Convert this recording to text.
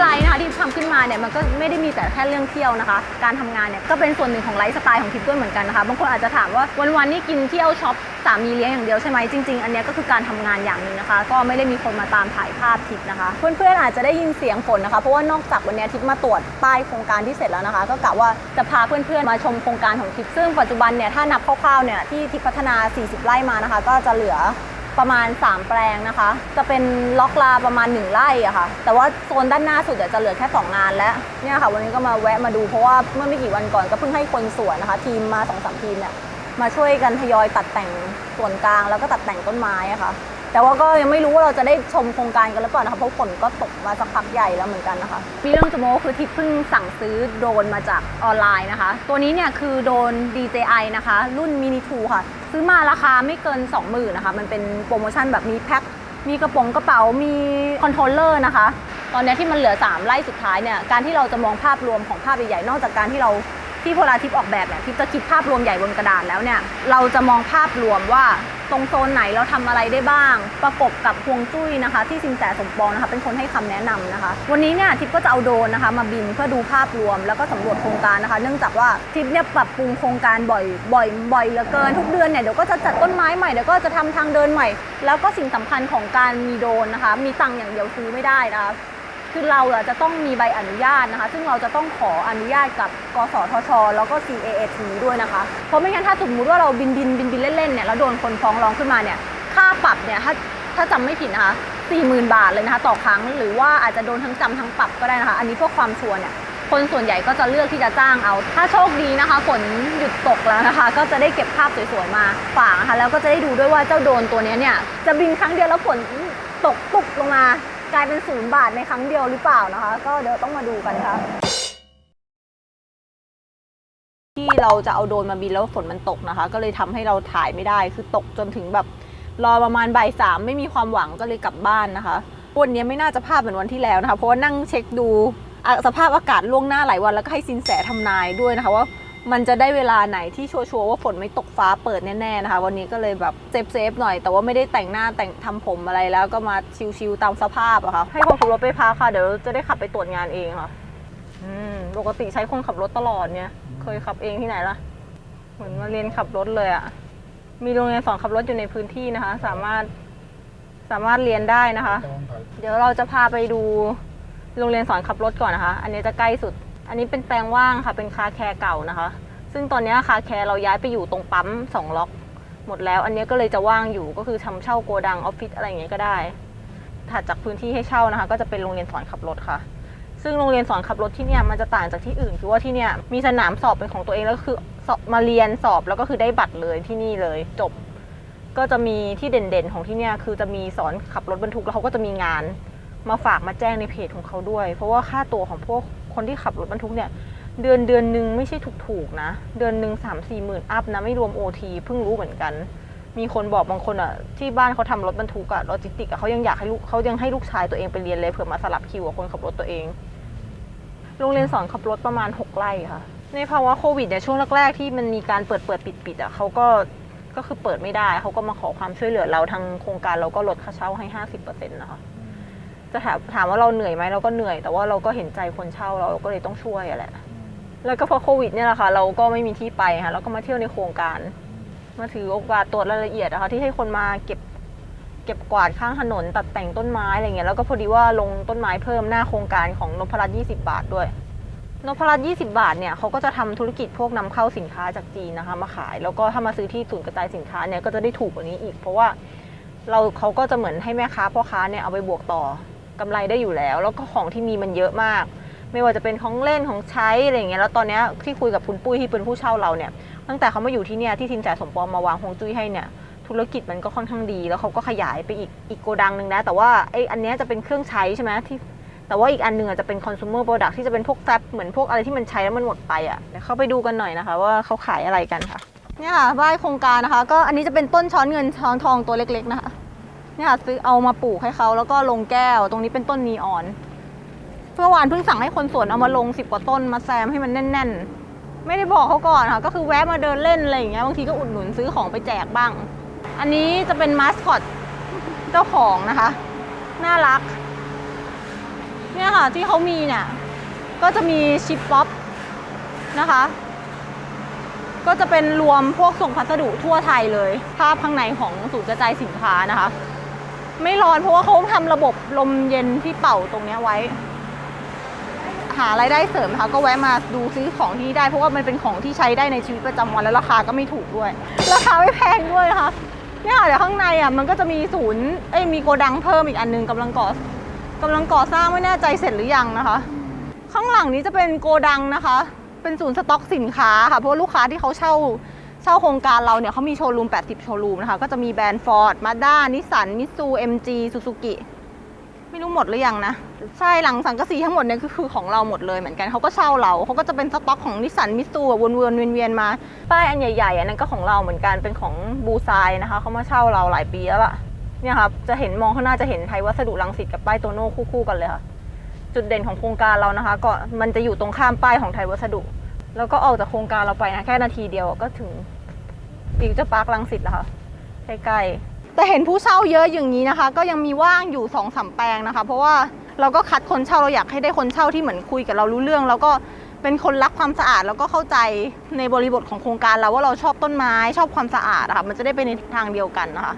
ไลน์นะคะที่ทำขึ้นมาเนี่ยมันก็ไม่ได้มีแต่แค่เรื่องเที่ยวนะคะ การทำงานเนี่ยก็เป็นส่วนหนึ่งของไลฟ์สไตล์ของทิปด้วยเหมือนกันนะคะบางคนอาจจะถามว่าวันๆนี่กินเที่ยวช็อปสามีเลี้ยงอย่างเดียวใช่ไหมจริง ๆ อันนี้ก็คือการทำงานอย่างนึงนะคะ ก็ไม่ได้มีคนมาตามถ่ายภาพทิปนะคะ เพื่อนๆอาจจะได้ยินเสียงฝนนะคะเพราะว่านอกจากวันนี้ทิปมาตรวจป้ายโครงการที่เสร็จแล้วนะคะ ก็กะว่าจะพาเพื่อนๆมาชมโครงการของทิปซึ่งปัจจุบันเนี่ยถ้านับคร่าวๆเนี่ยที่ทิปพัฒนา 40 ไร่มานะคะ ก็จะเหลือ ประมาณ 3 แปลงนะคะ จะเป็นล็อกลาประมาณ 1ไร่อะค่ะ แต่ว่าโซนด้านหน้าสุดเดี๋ยวจะเหลือแค่ 2 งานแล้ว เนี่ยค่ะ วันนี้ก็มาแวะมาดูเพราะว่าเมื่อไม่กี่วันก่อนก็เพิ่งให้คนสวนนะคะ ทีมมา2อสทีมเนี่ยมาช่วยกันทยอยตัดแต่งส่วนกลางแล้วก็ตัดแต่งต้นไม้อะค่ะ แต่ว่าก็ยังไม่รู้ว่าเราจะได้ชมโครงการกันหรือเปล่านะคะเพราะฝนก็ตกมาสักพักใหญ่แล้วเหมือนกันนะคะ มีเรื่องจะโม้คือทิพเพิ่งสั่งซื้อโดรนมาจากออนไลน์นะคะ ตัวนี้เนี่ยคือโดรน DJI นะคะ รุ่น Mini 2 ค่ะ ซื้อมาราคาไม่เกิน 20,000นะคะ มันเป็นโปรโมชั่นแบบมีแพ็ค มีกระป๋องกระเป๋า มีคอนโทรลเลอร์นะคะ ตอนนี้ที่มันเหลือ 3ไร่สุดท้ายเนี่ย การที่เราจะมองภาพรวมของภาพใหญ่ๆ นอกจากการที่เรา ที่โพลาทิปออกแบบเนี่ยทิปจะคิดภาพรวมใหญ่บนกระดาษแล้วเนี่ยเราจะมองภาพรวมว่าตรงโซนไหนเราทำอะไรได้บ้าง ประกบกับฮวงจุ้ยนะคะ ที่สินแสสมปองนะคะเป็นคนให้คำแนะนำนะคะ วันนี้เนี่ยทิปก็จะเอาโดรนนะคะมาบินเพื่อดูภาพรวมแล้วก็สำรวจโครงการนะคะ เนื่องจากว่าทิปเนี่ยปรับปรุงโครงการบ่อยบ่อยบ่อยเหลือเกินทุกเดือนเนี่ยเดี๋ยวก็จะจัดต้นไม้ใหม่เดี๋ยวก็จะทำทางเดินใหม่ แล้วก็สิ่งสำคัญของการมีโดรนนะคะ มีตังอย่างเดียวซื้อไม่ได้นะคะ คือเราอะจะต้องมีใบอนุญาตนะคะ ซึ่งเราจะต้องขออนุญาตกับกสทช แล้วก็ CAAT ด้วยนะคะ เพราะไม่งั้นถ้าสมมติว่าเราบินบินบินบินเล่นๆเนี่ยแล้วโดนคนฟ้องร้องขึ้นมาเนี่ยค่าปรับเนี่ยถ้าถ้าจำไม่ผิดนะคะ40,000 บาทเลยนะคะต่อครั้ง หรือว่าอาจจะโดนทั้งจำทั้งปรับก็ได้นะคะ อันนี้เพื่อความชัวร์เนี่ยคนส่วนใหญ่ก็จะเลือกที่จะจ้างเอา ถ้าโชคดีนะคะฝนหยุดตกแล้วนะคะ ก็จะได้เก็บภาพสวยๆมาฝากนะคะแล้วก็จะได้ดูด้วยว่าเจ้าโดนตัวเนี้ยเนี่ยจะบินครั้งเดียวแล้วฝนตกปุ๊บลงมา กลายเป็นศูนย์บาทในครั้งเดียวหรือเปล่านะคะ ก็เดี๋ยวต้องมาดูกันค่ะ ที่เราจะเอาโดรนมาบินแล้วฝนมันตกนะคะ ก็เลยทำให้เราถ่ายไม่ได้คือตกจนถึงแบบรอประมาณบ่ายสามไม่มีความหวังก็เลยกลับบ้านนะคะวันนี้ไม่น่าจะภาพเหมือนวันที่แล้วนะคะ เพราะว่านั่งเช็คดูสภาพอากาศล่วงหน้าหลายวันแล้วก็ให้สินแสทำนายด้วยนะคะว่า มันจะได้เวลาไหนที่ชัวร์ๆว่าฝนไม่ตกฟ้าเปิดแน่ๆนะคะ วันนี้ก็เลยแบบเซฟเซฟๆหน่อยแต่ว่าไม่ได้แต่งหน้าแต่งทำผมอะไรแล้วก็มาชิวๆตามสภาพอะค่ะให้คนขับรถไปพักค่ะเดี๋ยวจะได้ขับไปตรวจงานเองค่ะอืมปกติใช้คนขับรถตลอดเนี่ย เคยขับเองที่ไหนล่ะ เหมือนมาเรียนขับรถเลยอะมีโรงเรียนสอนขับรถอยู่ในพื้นที่นะคะ สามารถสามารถเรียนได้นะคะ เดี๋ยวเราจะพาไปดูโรงเรียนสอนขับรถก่อนนะคะ อันนี้จะใกล้สุด อันนี้เป็นแปลงว่างค่ะ เป็นคาแคร์เก่านะคะ ซึ่งตอนนี้คาแคร์เราย้ายไปอยู่ตรงปั๊มสองล็อก หมดแล้ว อันนี้ก็เลยจะว่างอยู่ก็คือทำเช่าโกดังออฟฟิศอะไรอย่างเงี้ยก็ได้ ถัดจากพื้นที่ให้เช่านะคะ ก็จะเป็นโรงเรียนสอนขับรถค่ะ ซึ่งโรงเรียนสอนขับรถที่เนี่ยมันจะต่างจากที่อื่นคือว่าที่เนี่ยมีสนามสอบเป็นของตัวเองแล้วก็คือมาเรียนสอบแล้วก็คือได้บัตรเลยที่นี่เลยจบ ก็จะมีที่เด่นๆของที่เนี่ยคือจะมีสอนขับรถบรรทุกแล้วเขาก็จะมีงาน มาฝากมาแจ้งในเพจของเขาด้วย เพราะว่าค่าตัวของพวก คนที่ขับรถบรรทุกเนี่ยเดือนเดือนหนึ่งไม่ใช่ถูกๆนะ เดือนหนึ่งสามสี่หมื่นอัพนะไม่รวมโอทีเพิ่งรู้เหมือนกัน มีคนบอกบางคนอะที่บ้านเขาทำรถบรรทุกอะโลจิสติกอะเขายังอยากให้ลูกเขายังให้ลูกชายตัวเองไปเรียนเลยเผื่อมาสลับคิวกับคนขับรถตัวเอง โรงเรียนสอนขับรถประมาณ6ไร่ค่ะ ในภาวะโควิดเนี่ยช่วงแรกๆที่มันมีการเปิดเปิดปิดปิดอะเขาก็ก็คือเปิดไม่ได้เขาก็มาขอความช่วยเหลือเราทางโครงการเราก็ลดค่าเช่าให้50%นะคะ จะถามถามว่าเราเหนื่อยไหมเราก็เหนื่อย แต่ว่าเราก็เห็นใจคนเช่าเราก็เลยต้องช่วยอะแหละแล้วก็เพราะโควิดเนี่ยแหละค่ะเราก็ไม่มีที่ไปค่ะเราก็มาเที่ยวในโครงการ มาถือโอกาสตรวจรายละเอียดนะคะที่ให้คนมาเก็บเก็บกวาดข้างถนนตัดแต่งต้นไม้อะไรเงี้ยแล้วก็พอดีว่าลงต้นไม้เพิ่มหน้าโครงการของนพรัตน์20 บาทด้วยนพรัตน์20 บาทเนี่ยเขาก็จะทำธุรกิจพวกนำเข้าสินค้าจากจีนนะคะมาขาย แล้วก็ถ้ามาซื้อที่ศูนย์กระจายสินค้าเนี่ยก็จะได้ถูกกว่านี้อีก เพราะว่าเราเขาก็จะเหมือนให้แม่ค้าพ่อค้าเนี่ยเอาไปบวกต่อ กำไรได้อยู่แล้ว แล้วก็ของที่มีมันเยอะมาก ไม่ว่าจะเป็นของเล่นของใช้อะไรอย่างเงี้ยแล้วตอนนี้ที่คุยกับคุณปุ้ยที่เป็นผู้เช่าเราเนี่ยตั้งแต่เขามาอยู่ที่เนี่ยที่ทีมจ่ายสมปองมาวางฮวงจุ้ยให้เนี่ยธุรกิจมันก็ค่อนข้างดีแล้วเขาก็ขยายไปอีกอีกโกดังหนึ่งนะแต่ว่าไออันเนี้ยจะเป็นเครื่องใช้ใช่ไหมที่แต่ว่าอีกอันหนึ่งอะจะเป็น consumer product ที่จะเป็นพวกแฟบเหมือนพวกอะไรที่มันใช้แล้วมันหมดไปอะเดี๋ยวเข้าไปดูกันหน่อยนะคะ ว่าเขาขายอะไรกันค่ะ เนี่ยค่ะบ้านโครงการนะคะ ก็อันนี้จะเป็นต้นช้อนเงินช้อนทองตัวเล็ก ๆ นะคะ เนี่ยค่ะซื้อเอามาปลูกให้เขาแล้วก็ลงแก้ว ตรงนี้เป็นต้นนีออนเมื่อวานเพิ่งสั่งให้คนสวนเอามาลงสิบกว่าต้นมาแซมให้มันแน่น ๆ ไม่ได้บอกเขาก่อนค่ะ ก็คือแวะมาเดินเล่นอะไรอย่างเงี้ยบางทีก็อุดหนุนซื้อของไปแจกบ้าง อันนี้จะเป็นมาสคอตเจ้าของนะคะ น่ารัก เนี่ยค่ะที่เขามีเนี่ย ก็จะมีชิปป๊อปนะคะ ก็จะเป็นรวมพวกส่งพัสดุทั่วไทยเลย ภาพข้างในของศูนย์กระจายสินค้านะคะ ไม่ร้อนเพราะว่าเขาทำระบบลมเย็นที่เป่าตรงเนี้ยไว้ หารายได้เสริมนะคะก็แวะมาดูซื้อของที่ได้ เพราะว่ามันเป็นของที่ใช้ได้ในชีวิตประจำวันแล้วราคาก็ไม่ถูกด้วย ราคาไม่แพงด้วยนะคะเนี่ยค่ะเดี๋ยวข้างในอะมันก็จะมีศูนย์เอ้ยมีโกดังเพิ่มอีกอันนึงกำลังก่อกำลังก่อสร้างไม่แน่ใจเสร็จหรือยังนะคะ ข้างหลังนี้จะเป็นโกดังนะคะ เป็นศูนย์สต็อกสินค้าค่ะเพราะว่าลูกค้าที่เขาเช่า เช่าโครงการเราเนี่ยเขามีโชว์รูม 80 โชว์รูมนะคะ ก็จะมีแบรนด์ฟอร์ดมาด้านิสสันมิตซูเอ็มจีซูซูกิไม่รู้หมดหรือยังนะ ใช่หลังสังกะสีทั้งหมดเนี่ยคือของเราหมดเลยเหมือนกันเขาก็เช่าเราเขาก็จะเป็นสต็อกของนิสสันมิตซูวนๆเวียนๆมา ป้ายอันใหญ่ๆอันนั้นก็ของเราเหมือนกันเป็นของบูซายนะคะเขามาเช่าเราหลายปีแล้วล่ะเนี่ยครับจะเห็นมองข้างหน้าจะเห็นไทยวัสดุลังสิตกับป้ายโตโน่คู่ๆกันเลยค่ะ จุดเด่นของโครงการเรานะคะ ก็มันจะอยู่ตรงข้ามป้ายของไทยวัสดุ แล้วก็ออกจากโครงการเราไปนะแค่นาทีเดียวก็ถึง ฟิวเจอร์พาร์คลังสิตแล้วค่ะใกล้ๆแต่เห็นผู้เช่าเยอะอย่างนี้นะคะ ก็ยังมีว่างอยู่สองสามแปลงนะคะ เพราะว่าเราก็คัดคนเช่าเราอยากให้ได้คนเช่าที่เหมือนคุยกับเรารู้เรื่อง แล้วก็เป็นคนรักความสะอาดแล้วก็เข้าใจในบริบทของโครงการเราว่าเราชอบต้นไม้ชอบความสะอาดอะค่ะมันจะได้ไปในทางเดียวกันนะคะ